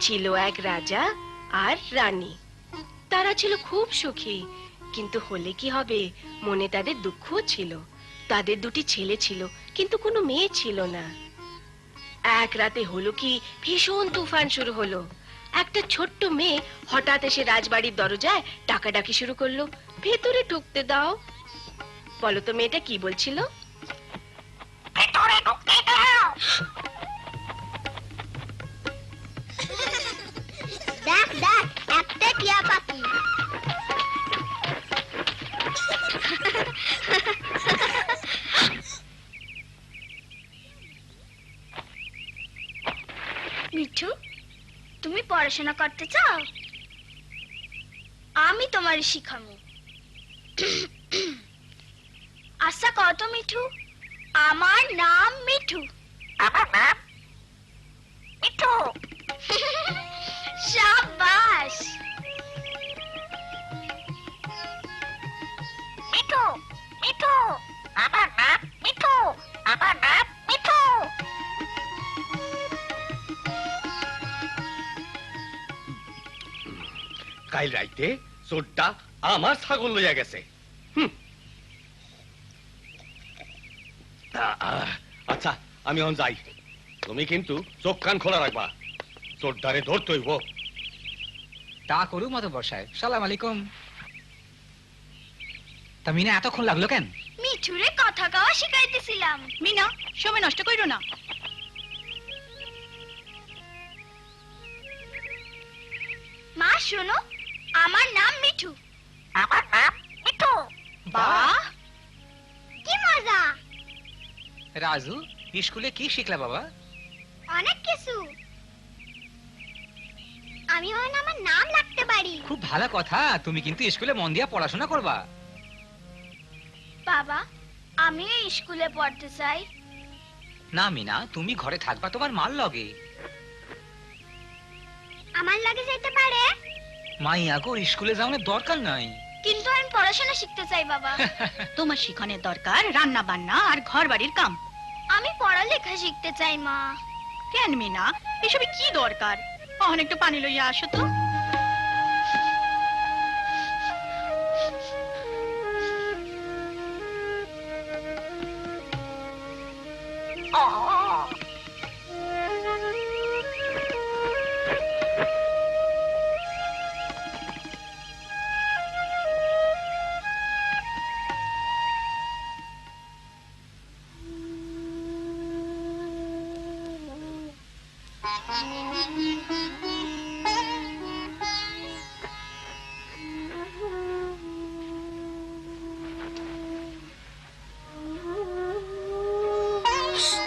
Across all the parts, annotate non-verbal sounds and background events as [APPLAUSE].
ছিল এক রাজা আর রানী। তারা ছিল খুব সুখী কিন্তু হলে কি হবে? মনে তাদের দুঃখ ছিল। তাদের দুটি ছেলে ছিল কিন্তু কোনো মেয়ে ছিল না। এক রাতে হলো কি ভীষণ তুফান শুরু হলো। একটা ছোট্ট মেয়ে হঠাৎ এসে রাজবাড়ির দরজায় ডাকাডাকি শুরু করল। ভেতরে ঢুকতে দাও। বলো তো মেয়েটা কি বলছিল? দেখ দেখ একটা টিয়া পাখি। মিঠু তুমি পড়াশোনা করতে চাও? আমি তোমার শিখামু আচ্ছা কত মিঠু? আমার নাম মিঠু। আমার নাম কাল রাইতে চোরটা আমার ছাগল লইয়া গেছে। আচ্ছা আমি এখন যাই। তুমি কিন্তু চোখ কান খোলা রাখবা। চোরটারে ধরতে হইব। তা করুক মতো বর্ষায় সালাম আলাইকুম। তা মিনা এতক্ষণ লাগল কেন? মিঠুরে কথা গাওয়া শিখাইতেছিলাম। মিনা সময় নষ্ট কইরো না। মা শোনো রাজু স্কুলে কি শিখলা বাবা? অনেক কিছু। আমি এখন আমার নাম রাখতে পারি। খুব ভালো কথা তুমি কিন্তু স্কুলে মন দিয়া পড়াশোনা করবা। বাবা আমিও স্কুলে পড়তে চাই। না মিনা তুমি ঘরে থাকবা তোমার মাল লগে। আমার লাগে যেতে পারে? মাইয়া গো স্কুলে যাওয়ার দরকার নাই। কিন্তু আমি পড়াশোনা শিখতে চাই বাবা। [LAUGHS] তোমার শিখনের দরকার রান্না বান্না আর ঘর বাড়ির কাম। আমি পড়ালেখা শিখতে চাই মা। কেন মিনা? এসবে কি দরকার? অহন একটু পানি লইয়া আসো তো। ও Peace.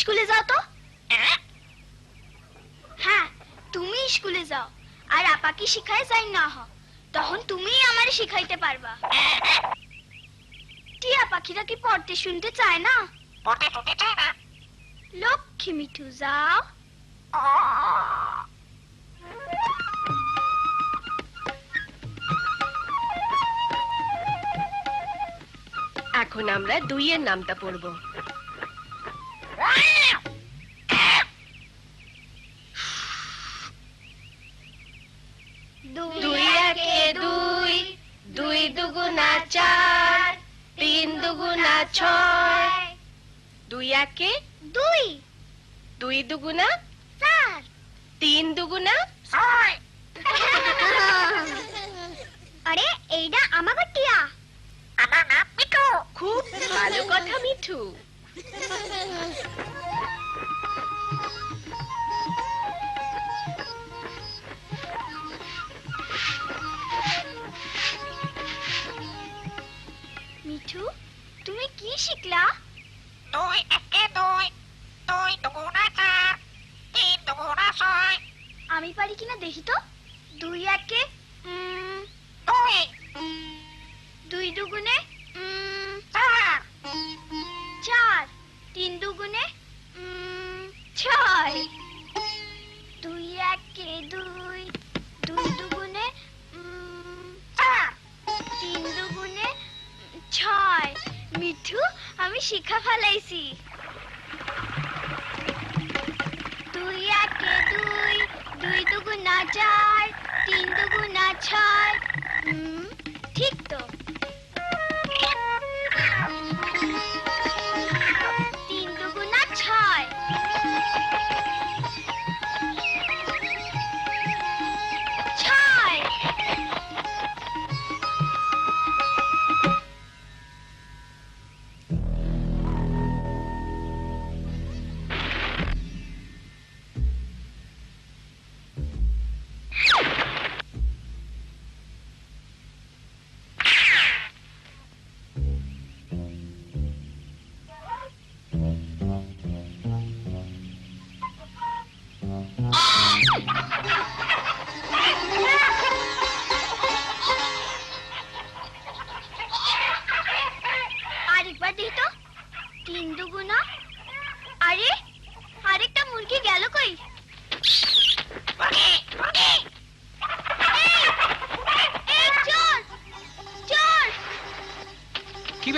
স্কুলে যাও তো? হ্যাঁ তুমি স্কুলে যাও। আর আপাকে শিখায় যাই না হ তখন তুমি আমারে শিখাইতে পারবা। টিয়া পাখিরা কি পড়তে শুনতে চায় না? পড়তে টুতে চায় না। লক্ষ্মী মিঠু যাও। এখন আমরা দুইয়ের নামটা পড়ব। দুগুণা ছয়। দুই একে? দুই। দুই দুগুণা? চার। তিন দুগুণা? ছয়। [LAUGHS] আরে এইটা আমাকে টিয়া। আমার নাম মিঠু। খুব ভালো কথা মিঠু মিঠু। শিখলা? দুই একে দুই দুই দুগুণা চার তিন দুগুণা ছয়। আমি পারি কিনা দেখি তো। দুই একে দুই। দুই দুগুণে চার। চার। তিন দুগুণে ছয়। দুই একে দুই দুই দুগুণে চার। তিন দুগুণে ছয়। আমি শিখা ফালাইছি। দুই একে দুই দুই দুগুণা চার তিন দুগুণা ছয়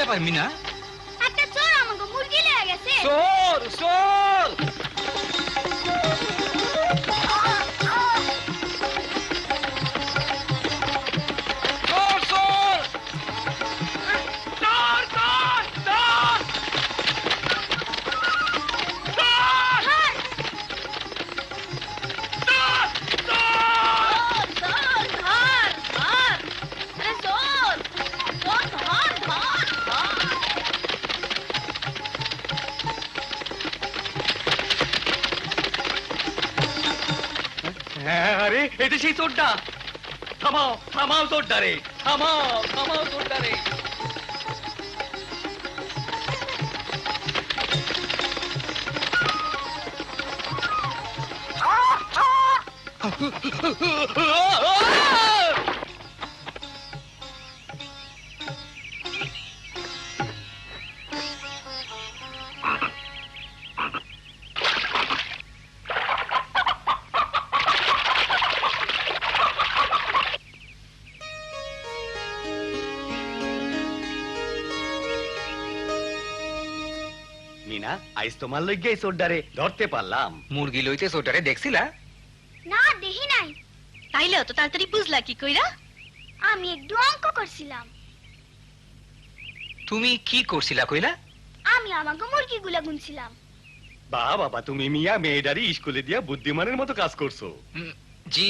কি না? একটা চোর আমাকে মুরগি লেগে গেছে। চোর চোর! হ্যাঁ আরে এটা সেই চোরটা থামাও থামাও চোরটা রে মিনা আইস তোমার চোরটারে ধরতে পারলাম। মুরগি লইতে চোরটারে দেখছিলা? না দেখি নাই। তাইলে অত তাড়াতাড়ি বুঝলা কি কইরা? আমি একটু অঙ্ক করছিলাম। তুমি কি করছিলা কইলা? আমি আমাকে মুরগিগুলা গুনছিলাম। বা বাবা তুমি মিয়া স্কুলে দিয়া বুদ্ধিমানের মতো কাজ করছ। জি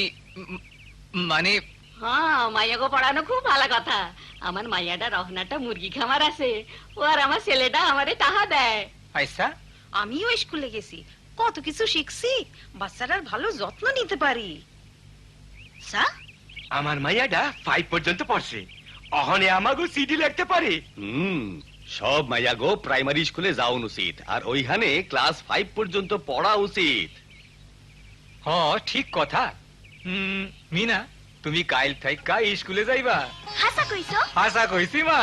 মানে হ্যাঁ মাইয়াকে পড়ানো খুব ভালো কথা। আমার মাইয়াটা রহনাটা মুরগি খামার আছে। ও আর আমার ছেলেটা আমারে টাহা দেয়। আইসা আমিও স্কুলে গেছি। কত কিছু শিখছি বাচ্চাটার ভালো যত্ন নিতে পারি। সা আমার মাইয়াটা ফাইভ পর্যন্ত পড়ছে। অহনে আমাগো সিডি লিখতে পারে। হুম সব মাইয়া গো প্রাইমারি স্কুলে যাওন উচিত আর ওইখানে ক্লাস ফাইভ পর্যন্ত পড়া উচিত। হ ঠিক কথা। হুম মিনা তুমি কাইল থাইকা স্কুলে যাইবা। হাসা কইছো? আশা কইছি মা।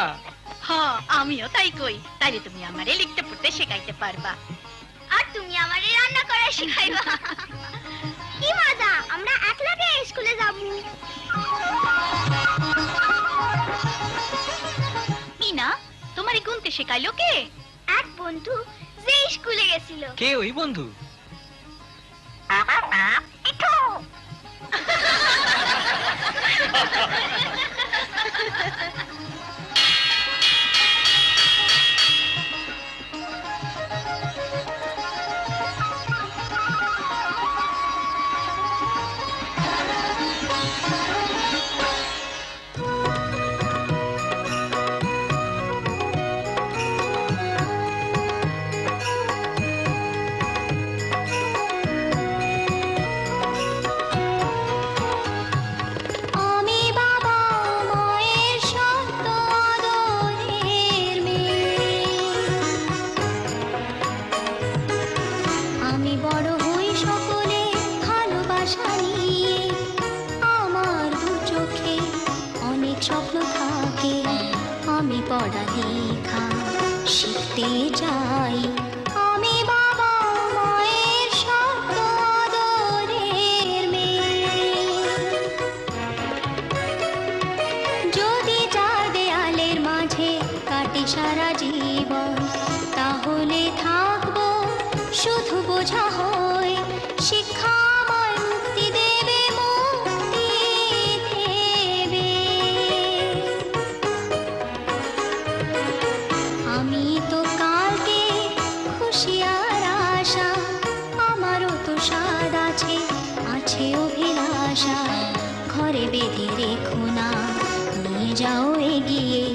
হ্যাঁ আমিও তাই কই। তাইলে তুমি আমারে লিখতে পড়তে শেখাইতে পারবা। আর তুমি আমারে রান্না করা শিখাইবা। কি মজা আমরা একলাগে স্কুলে যাব। মিনা তোমারে গুনতে শেখাইলো কে? এক বন্ধু যে স্কুলে গেছিল। কে ওই বন্ধু? আমার নাম মিঠু [LAUGHS] সারা জীবন। তাহলে থাকব, শুধু বোঝা হয়ে শিক্ষা মুক্তি দেবে আমি তো কালকে খুশি আশা, আমারও তো স্বাদ আছে আছে অভিলাষা। ঘরে বেঁধে রেখো না, নিয়ে যাও এগিয়ে।